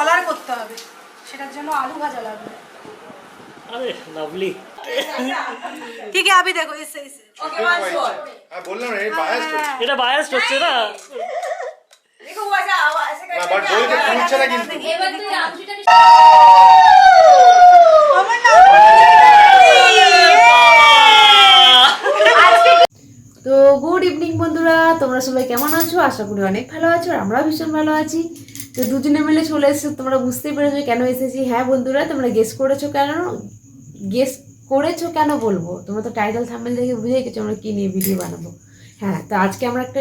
কলার করতে হবে। সেটার জন্য আলু ভাজা লাগবে। আরে লাভলি। ঠিক আছে আবি দেখো এসে এসে। হ্যাঁ বললাম না এই এটা বায়াস হচ্ছে না? না বাট বলতে খুঁজছে না কিন্তু। আমার তো গুড ইভিনিং বন্ধুরা তোমরা সবাই কেমন আছো? আশা করি অনেক ভালো আছো আর আমরাও ভীষণ ভালো আছি। তো দুজনে মিলে চলে এসেছ, তোমরা বুঝতেই পেরেছ কেন এসেছি। হ্যাঁ বন্ধুরা, তোমরা গেস করেছ কেন? গেস করেছ কেন বলব? তোমরা তো টাইটেল থাম্বেল দেখে বুঝে গেছো আমরা কী নিয়ে ভিডিও বানাবো। হ্যাঁ তো আজকে আমরা একটা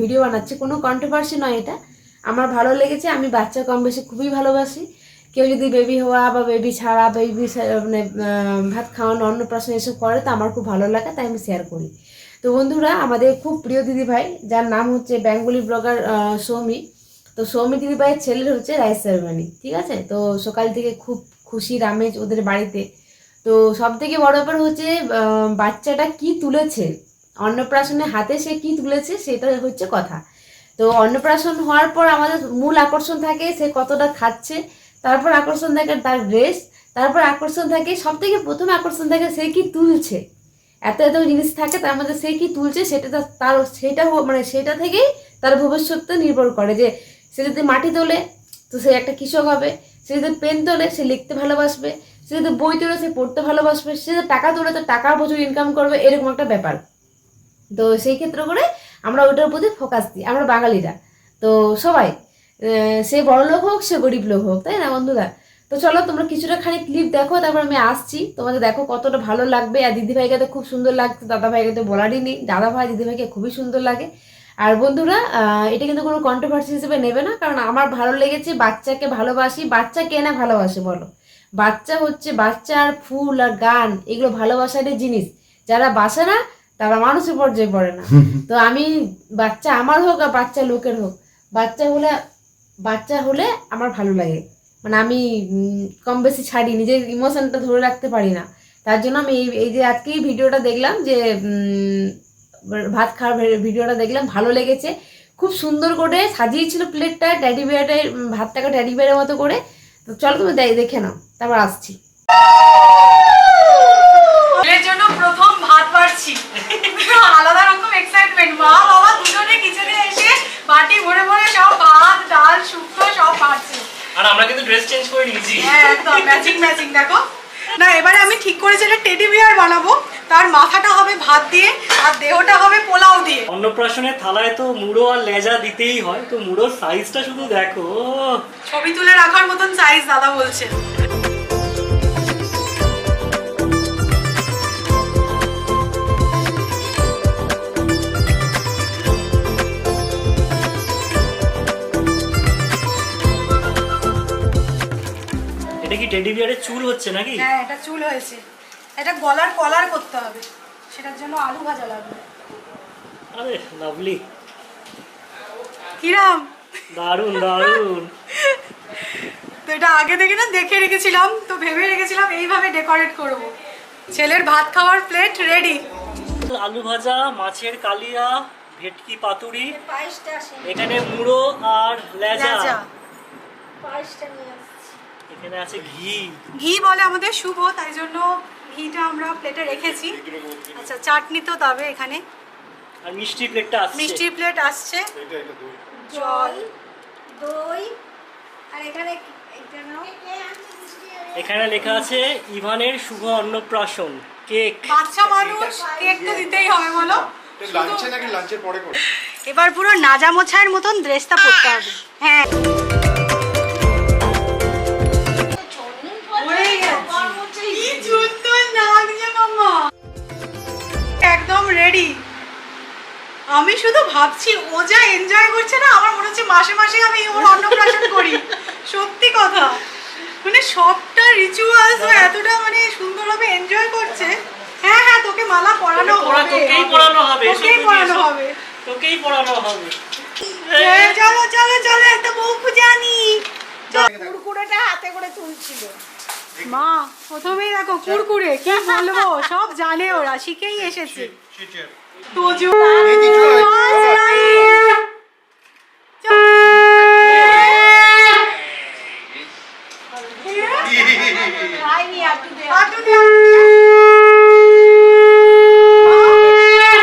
ভিডিও বানাচ্ছি। কোনো কন্ট্রোভার্সি নয় এটা। আমার ভালো লেগেছে, আমি বাচ্চা কম বেশি খুবই ভালোবাসি। কেউ যদি বেবি হওয়া বা বেবি ছাড়া বেবি মানে ভাত খাওয়ানো অন্নপ্রাশন এসব করে, তো আমার খুব ভালো লাগে, তাই আমি শেয়ার করি। তো বন্ধুরা, আমাদের খুব প্রিয় দিদি ভাই যার নাম হচ্ছে বেঙ্গলি ব্লগার সৌমি। তো সৌমি দিদি ভাইয়ের ছেলের হচ্ছে রাইস সেরেমনি ঠিক আছে? তো সকাল থেকে খুব খুশি রামেজ ওদের বাড়িতে। তো সব থেকে বড় ব্যাপার হচ্ছে বাচ্চাটা কি তুলেছে? অন্নপ্রাশনে হাতে সে কি তুলেছে সেটা হচ্ছে কথা। তো অন্নপ্রাশন হওয়ার পর আমাদের মূল আকর্ষণ থাকে সে কতটা খাচ্ছে, তারপর আকর্ষণ থাকে তার ড্রেস তারপর আকর্ষণ থাকে সব থেকে প্রথম আকর্ষণ থাকে সে কি তুলছে। এত এত জিনিস থাকে, তার মধ্যে সে কি তুলছে সেটা তার, সেটা মানে সেটা থেকেই তার ভবিষ্যৎটা নির্ভর করে যে সে যদি মাটি তোলে, তো সে একটা কৃষক হবে। সে যদি পেন তোলে, সে লিখতে ভালোবাসবে। সে যদি বই তোলে, সে পড়তে ভালোবাসবে। সে যদি টাকা তোলে, তো টাকা প্রচুর ইনকাম করবে, এরকম একটা ব্যাপার। তো সেই ক্ষেত্র করে আমরা ওইটার প্রতি ফোকাস দিই, আমরা বাঙালিরা। তো সবাই সে বড় লোক হোক, সে গরিব লোক হোক, তাই না বন্ধুরা? তো চলো তোমরা কিছুটা খানি ক্লিপ দেখো, তারপর আমি আসছি। তোমাদের দেখো কতটা ভালো লাগবে। আর দিদি ভাইকে তো খুব সুন্দর লাগছে দাদা ভাইকে তো বলারই নেই। দাদা ভাই দিদি ভাইকে খুবই সুন্দর লাগে। আর বন্ধুরা এটা কিন্তু কোনো কন্ট্রোভার্সি হিসেবে নেবে না কারণ আমার ভালো লেগেছে বাচ্চাকে ভালোবাসি। বাচ্চা কে না ভালোবাসে বলো? বাচ্চা হচ্ছে বাচ্চার ফুল আর গান এগুলো ভালোবাসারই জিনিস। যারা বাসে না তারা মানুষের পর্যায়ে পড়ে না। তো আমি বাচ্চা আমার হোক আর বাচ্চা লোকের হোক বাচ্চা হলে বাচ্চা হলে আমার ভালো লাগে। মানে আমি কম বেশি ছাড়ি নিজের ইমোশনটা ধরে রাখতে পারি না। তার জন্য আমি এই এই যে আজকেই ভিডিওটা দেখলাম যে ভাত খাওয়ার ভিডিওটা দেখলাম ভালো লেগেছে। খুব সুন্দর করে সাজিয়েছিল প্লেটটা ট্যাডি বিয়ারের ভাতটাকে ট্যাডি বিয়ারের মতো করে। তো চলো তুমি দেখে নাও তারপর আসছি। এর জন্য প্রথম ভাত আলাদা রকম এক্সাইটমেন্ট মা বাবা দুজনে কিচেনে এসে বাটি ভরে ভরে সব ভাত ডাল শুক্তো সব বাড়ছে। আর আমরা কিন্তু ড্রেস চেঞ্জ করে নিয়েছি হ্যাঁ একদম ম্যাচিং ম্যাচিং দেখো। না এবারে আমি ঠিক করেছি একটা টেডি বিয়ার বানাবো। তার মাথাটা হবে ভাত দিয়ে আর দেহটা হবে পোলাও দিয়ে। অন্নপ্রাশনের থালায় তো মুড়ো আর লেজা দিতেই হয় তো মুড়োর সাইজটা শুধু দেখো ছবি তুলে রাখার মতন সাইজ দাদা বলছে। এটা কি টেডি বিয়ারের চুল হচ্ছে নাকি? হ্যাঁ এটা চুল হয়েছে। এটা গলার কলার করতে হবে। সেটার জন্য আলু ভাজা লাগবে। আরে লাভলি। কিরাম? দারুণ দারুণ তো এটা আগে থেকে না দেখে রেখেছিলাম তো ভেবে রেখেছিলাম এইভাবে ডেকোরেট করব। ছেলের ভাত খাওয়ার প্লেট রেডি আলু ভাজা মাছের কালিয়া ভেটকি পাতুরি এখানে মুড়ো আর লেজা এখানে আছে ঘি। ঘি বলে আমাদের শুভ তাই জন্য ঘিটা আমরা প্লেটে রেখেছি। আচ্ছা চাটনি তো তবে এখানে। আর মিষ্টি প্লেটটা আছে মিষ্টির প্লেট আসছে। এটা এটা দুই। জল। দই। আর এখানে এখানে লেখা আছে ইভানের শুভ অন্নপ্রাশন কেক। বাচ্চা মানুষ কেক তো দিতেই হবে বলো। লাঞ্চে নাকি লাঞ্চের পরে করে এবার পুরো নাজা মোছার মতন ড্রেসটা পরতে হবে। হ্যাঁ। একদম রেডি আমি শুধু ভাবছি ও যা এনজয় করছে না আমার মনে হচ্ছে মাসে মাসে আমি ওর অন্নপ্রাশন করি। সত্যি কথা। মানে সবটা রিচুয়ালস এতটা মানে সুন্দরভাবে এনজয় করছে। হ্যাঁ হ্যাঁ তোকে মালা পরানো পরা- হবে। তোকেই পরানো হবে তোকেই পরানো হবে। তোকেই পড়ানো হবে। হ্যাঁ, চলো চলো চলো একটা বউ পূজানি কুড়কুড়েটা হাতে করে তুলছিল। মা প্রথমেই দেখো কুরকুরে কি বলব সব জানে ওরা শিখেই এসেছে। তোজু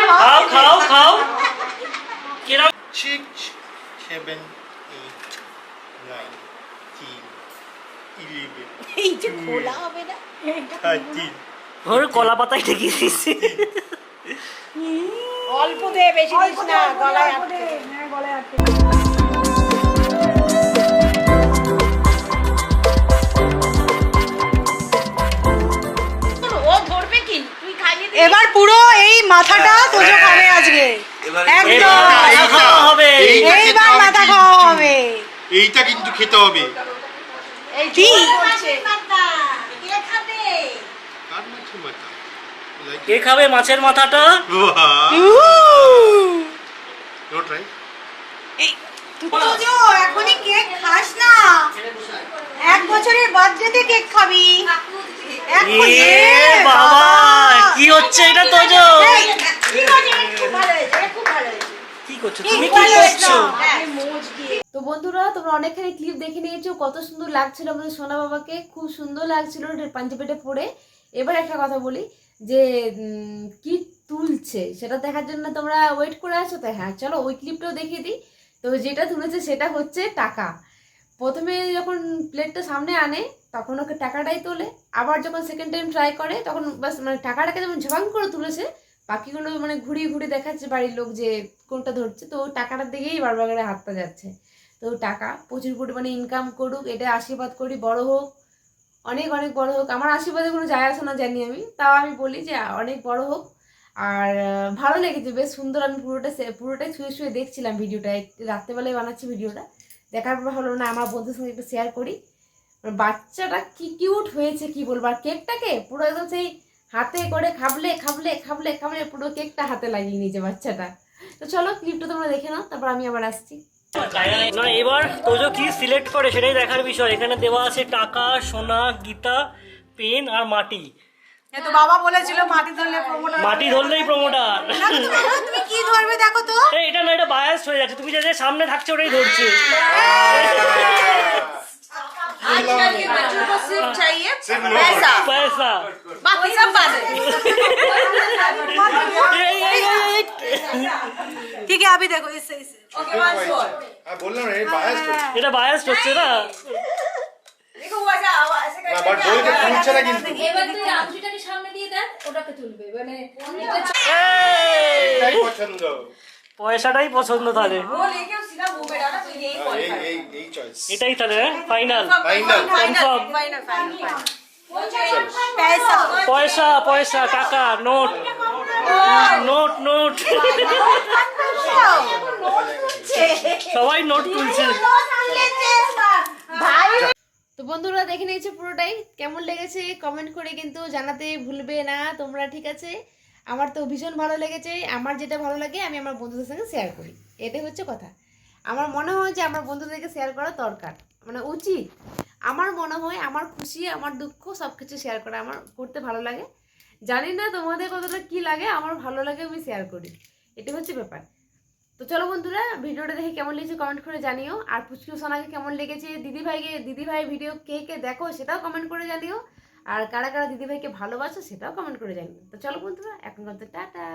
খাও খাও। খাও কিরম? 6 7 এই যে খোলা হবে না ওর কলা পাতায় ঠেকিয়ে দিয়েছি। অল্প দে বেশি দিস না গলায় আটকে হ্যাঁ গলায় আটকে ও ধরবে কি? তুই খাইয়ে দে এবার পুরো এই মাথাটা তোজো খাবে আজকে। একদম। মাথা খাওয়া হবে। এইবার মাথা খাওয়া হবে। এইটা কিন্তু খেতে হবে। এই কি? কে খাবে। মাছের মাথা? লাইক কে খাবে মাছের মাথাটা? নো ট্রাই তোজো এখনই কেক খাস না। এক বছরের বার্থডেতে কেক খাবি। বাবা কি হচ্ছে এটা তোজো এই, ঠিক আছে খুব ভালো হয়েছে এটা খুব ভালো হয়েছে কি করছ তুমি কি করছ হ্যাঁ মোজ দিয়ে তো বন্ধুরা তোমরা অনেকখানি ক্লিপ দেখে নিয়েছো কত সুন্দর লাগছিল আমাদের সোনা বাবাকে, খুব সুন্দর লাগছিল পাঞ্জাবিটা পরে। এবার একটা কথা বলি যে কি তুলছে, সেটা দেখার জন্য তোমরা ওয়েট করে আছো তো হ্যাঁ চলো ওই ক্লিপটাও দেখিয়ে দিই। তো যেটা তুলেছে সেটা হচ্ছে টাকা। প্রথমে যখন প্লেটটা সামনে আনে, তখন ওকে টাকাটাই তোলে। আবার যখন সেকেন্ড টাইম ট্রাই করে, তখন বাস মানে টাকাটাকে যেমন ঝাবাং করে তুলেছে, বাকিগুলো মানে ঘুরিয়ে ঘুরিয়ে দেখাচ্ছে বাড়ির লোক যে কোনটা ধরছে, তো ও টাকাটার দিকেই বারবার করে হাতটা যাচ্ছে। তো টাকা, প্রচুর পরিমাণে ইনকাম করুক, এটা আশীর্বাদ করি, বড় হোক, অনেক অনেক বড় হোক। আমার আশীর্বাদে কোনো যায় আসে না জানি আমি, তাও আমি বলি যে অনেক বড় হোক। আর ভালো লেগেছে, বেশ সুন্দর আমি পুরোটা পুরোটাই শুয়ে শুয়ে দেখছিলাম ভিডিওটা রাত্রেবেলায় বানাচ্ছি ভিডিওটা। দেখার পর ভালো না, আমার বন্ধুর সঙ্গে একটু শেয়ার করি। বাচ্চাটা কি কিউট হয়েছে, কি বলব? আর কেকটাকে পুরো একদম সেই হাতে করে খাবলে খাবলে খাবলে খাবলে পুরো কেকটা হাতে লাগিয়ে নিয়েছে বাচ্চাটা। তো চলো ক্লিপটা তোমরা দেখে নাও, তারপর আমি আবার আসছি। না এবার তোজো কি সিলেক্ট করে সেটাই দেখার বিষয়। এখানে দেওয়া আছে টাকা সোনা গীতা পেন আর মাটি। তো বাবা বলেছিল মাটি ধরলে প্রমোটার মাটি ধরলেই প্রমোটার তুমি কি ধরবে দেখো তো। এটা না এটা বায়াস হয়ে যাচ্ছে। তুমি যে যে সামনে থাকছো ওটাই ধরছে। आजकल के बच्चों को सिर्फ चाहिए सिर्फ नो। पैसा পয়সা बाकी सब बातें এই, এই, এই, এই। ঠিক আছে अभी देखो इससे इससे ओके वन फोर হ্যাঁ বললাম না এই বায়াস এটা বায়াস হচ্ছে না देखो वो ऐसा ऐसे না বাট বইতে খুলছে না কিন্তু এবার তুই আংটিটাকে সামনে দিয়ে দেন ওটাকে তুলবে মানে এটা এই, এটাই পছন্দ পয়সাটাই পছন্দ তাহলে। এটাই তাহলে হ্যাঁ? ফাইনাল পয়সা পয়সা টাকা নোট। Note note. সবাই নোট তুলছে। তো বন্ধুরা দেখে নিয়েছে পুরোটাই। কেমন লেগেছে? কমেন্ট করে কিন্তু জানাতে ভুলবে না। তোমরা ঠিক আছে? আমার তো ভীষণ ভালো লেগেছে, আমার যেটা ভালো লাগে আমি আমার বন্ধুদের সঙ্গে শেয়ার করি। এটাই হচ্ছে কথা। আমার মনে হয় যে আমার বন্ধুদেরকে শেয়ার করা দরকার মানে উচিত। আমার মনে হয় আমার খুশি, আমার দুঃখ সব কিছু শেয়ার করা, আমার করতে ভালো লাগে। জানি না তোমাদের কতটা কি লাগে, আমার ভালো লাগে আমি শেয়ার করি। এটা হচ্ছে ব্যাপার। তো চলো বন্ধুরা, ভিডিওটা দেখে কেমন লেগেছে কমেন্ট করে জানিও। আর পুচকু সোনাকে কেমন লেগেছে দিদি ভাইকে দিদি ভাই ভিডিও কে কে দেখো সেটাও কমেন্ট করে জানিও। আর কারা কারা দিদিভাইকে ভালোবাসো সেটাও কমেন্ট করে জানিও। তো চলো বন্ধুরা এখন কত টাটা।